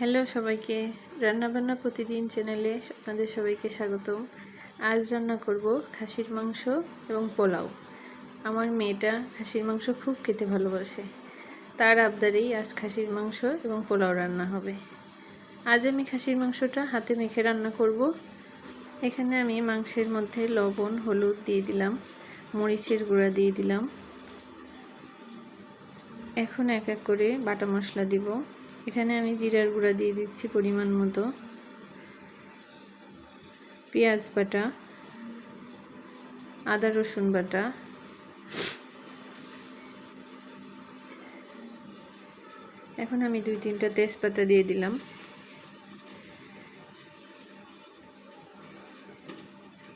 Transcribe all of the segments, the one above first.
Hello সবাইকে। রান্নাবান্না প্রতিদিন চ্যানেলে আপনাদের সবাইকে স্বাগতম। আজ রান্না করব খাসির মাংস এবং পোলাও। আমার মেয়েটা খাসির মাংস খুব খেতে ভালোবাসে। তার আবদারেই আজ খাসির মাংস এবং পোলাও রান্না হবে। আজ আমি খাসির মাংসটা হাতে মেখে রান্না করব। এখানে আমি মাংসের মধ্যে লবণ, হলুদ দিয়ে দিলাম, মরিচের গুঁড়া দিয়ে দিলাম। এখন এক এক করে বাটা মশলা দিব। এখানে আমি জিরার গুঁড়া দিয়ে দিচ্ছি পরিমাণ মতো। পেঁয়াজ বাটা, আদা রসুন বাটা, এখন আমি দুই তিনটা তেজপাতা দিয়ে দিলাম।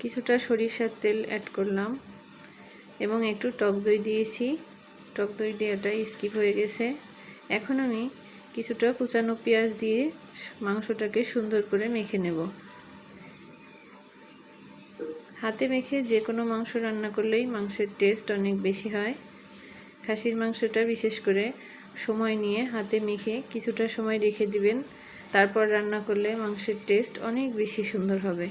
কিছুটা সরিষার তেল অ্যাড করলাম এবং একটু টক দই দিয়েছি। টক দই দেওয়াটা স্কিপ হয়ে গেছে। এখন আমি কিছুটা কুচানো পেঁয়াজ দিয়ে মাংসটাকে সুন্দর করে মেখে নেব। হাতে মেখে যে কোনো মাংস রান্না করলেই মাংসের টেস্ট অনেক বেশি হয়। খাসির মাংসটা বিশেষ করে সময় নিয়ে হাতে মেখে কিছুটা সময় রেখে দিবেন, তারপর রান্না করলে মাংসের টেস্ট অনেক বেশি সুন্দর হবে।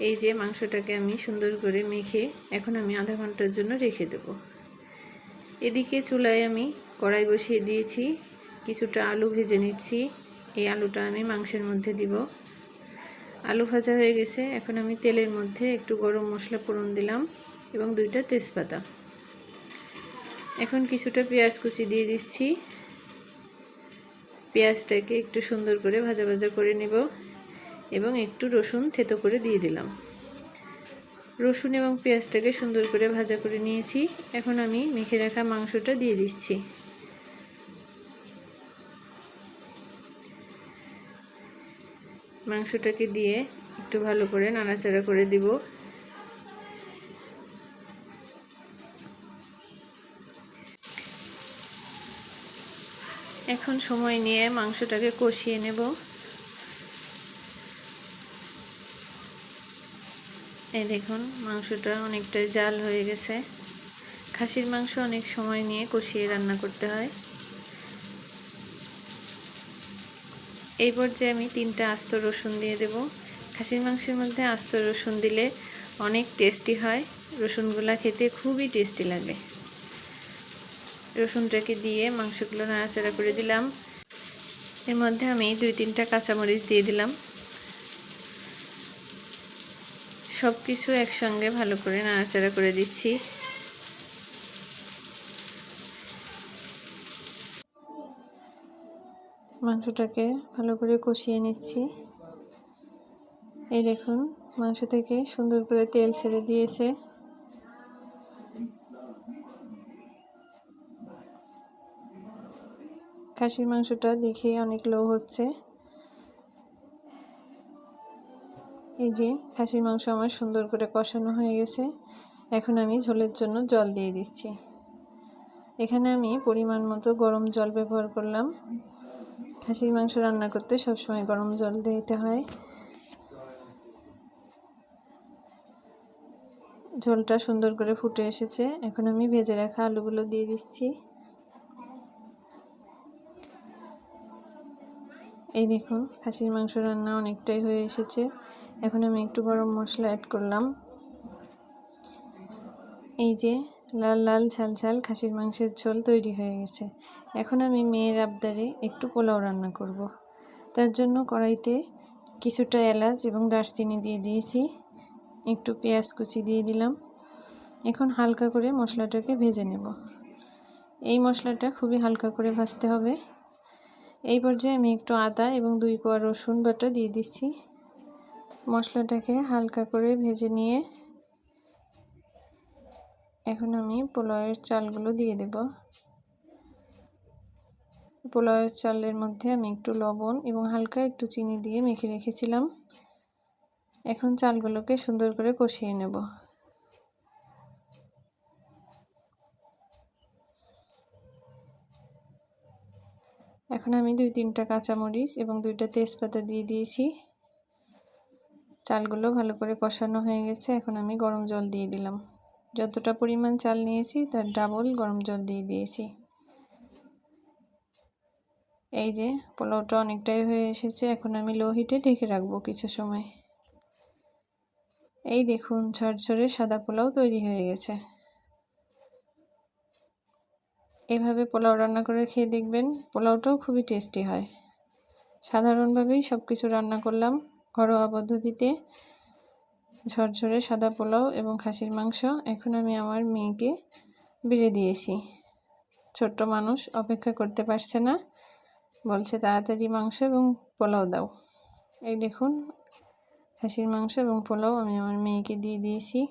এই যে মাংসটাকে আমি সুন্দর করে মেখে এখন আমি আধা ঘণ্টার জন্য রেখে দেব। এদিকে চুলায় আমি কড়াই বসিয়ে দিয়েছি। কিছুটা আলু ভেজে নিচ্ছি। এই আলুটা আমি মাংসের মধ্যে দিব। আলু ভাজা হয়ে গেছে। এখন আমি তেলের মধ্যে একটু গরম মশলা ফোড়ন দিলাম এবং দুইটা তেজপাতা। এখন কিছুটা পেঁয়াজ কুচি দিয়ে দিচ্ছি। পেঁয়াজটাকে একটু সুন্দর করে ভাজা ভাজা করে নেব এবং একটু রসুন থেতো করে দিয়ে দিলাম। রসুন এবং পেঁয়াজটাকে সুন্দর করে ভাজা করে নিয়েছি। এখন আমি মেখে রাখা মাংসটা দিয়ে দিচ্ছি। মাংসটাকে দিয়ে একটু ভালো করে নাড়াচাড়া করে দিব। এখন সময় নিয়ে মাংসটাকে কষিয়ে নেব। এই দেখুন, মাংসটা অনেকটা জাল হয়ে গেছে। খাসির মাংস অনেক সময় নিয়ে কষিয়ে রান্না করতে হয়। এই পর্যায়ে আমি তিনটা আস্ত রসুন দিয়ে দেব। খাসির মাংসের মধ্যে আস্ত রসুন দিলে অনেক টেস্টি হয়। রসুনগুলা খেতে খুবই টেস্টি লাগে। রসুনটাকে দিয়ে মাংসগুলো নাড়াচাড়া করে দিলাম। এর মধ্যে আমি দুই তিনটা কাঁচামরিচ দিয়ে দিলাম। সব কিছু একসঙ্গে ভালো করে নাড়াচাড়া করে দিচ্ছি। মাংসটাকে ভালো করে কষিয়ে নিচ্ছি। এই দেখুন, মাংস থেকে সুন্দর করে তেল ছেড়ে দিয়েছে। খাসির মাংসটা দেখে অনেক লো হচ্ছে। এই যে খাসির মাংস আমার সুন্দর করে কষানো হয়ে গেছে। এখন আমি ঝোলের জন্য জল দিয়ে দিচ্ছি। এখানে আমি পরিমাণ মতো গরম জল ব্যবহার করলাম। খাসির মাংস রান্না করতে সবসময় গরম জল দিতে হয়। ঝোলটা সুন্দর করে ফুটে এসেছে। এখন আমি ভেজে রাখা আলুগুলো দিয়ে দিচ্ছি। এই দেখুন, খাসির মাংস রান্না অনেকটাই হয়ে এসেছে। এখন আমি একটু গরম মশলা অ্যাড করলাম। এই যে লাল লাল, ঝাল ঝাল, খাসির মাংসের ঝোল তৈরি হয়ে গেছে। এখন আমি মেয়ের আবদারে একটু পোলাও রান্না করব। তার জন্য কড়াইতে কিছুটা এলাচ এবং দারচিনি দিয়ে দিয়েছি। একটু পেঁয়াজ কুচি দিয়ে দিলাম। এখন হালকা করে মশলাটাকে ভেজে নেব। এই মশলাটা খুবই হালকা করে ভাজতে হবে। এই পর্যায়ে আমি একটু আদা এবং দুই কোয়া রসুন বাটা দিয়ে দিচ্ছি। মশলাটাকে হালকা করে ভেজে নিয়ে এখন আমি পোলাওয়ের চালগুলো দিয়ে দেব। পোলাওয়ের চালের মধ্যে আমি একটু লবণ এবং হালকা একটু চিনি দিয়ে মেখে রেখেছিলাম। এখন চালগুলোকে সুন্দর করে কষিয়ে নেব। এখন আমি দুই তিনটা কাঁচামরিচ এবং দুইটা তেজপাতা দিয়ে দিয়েছি। চালগুলো ভালো করে কষানো হয়ে গেছে, এখন আমি গরম জল দিয়ে দিলাম। যতটা পরিমাণ চাল নিয়েছি, তার ডাবল গরম জল দিয়ে দিয়েছি। এই যে, পোলাওটা অনেকটাই হয়ে এসেছে, এখন আমি লো হিটে ঢেকে রাখব কিছু সময়। এই দেখুন, ঝরঝরে সাদা পোলাও তৈরি হয়ে গেছে। এভাবে পোলাও রান্না করে খেয়ে দেখবেন, পোলাওটাও খুবই টেস্টি হয়। সাধারণভাবেই সব কিছু রান্না করলাম ঘরোয়া পদ্ধতিতে। ঝরঝরে সাদা পোলাও এবং খাসির মাংস। এখন আমি আমার মেয়েকে বেড়ে দিয়েছি। ছোট্ট মানুষ, অপেক্ষা করতে পারছে না। বলছে, তাড়াতাড়ি মাংস এবং পোলাও দাও। এই দেখুন, খাসির মাংস এবং পোলাও আমি আমার মেয়েকে দিয়ে দিয়েছি।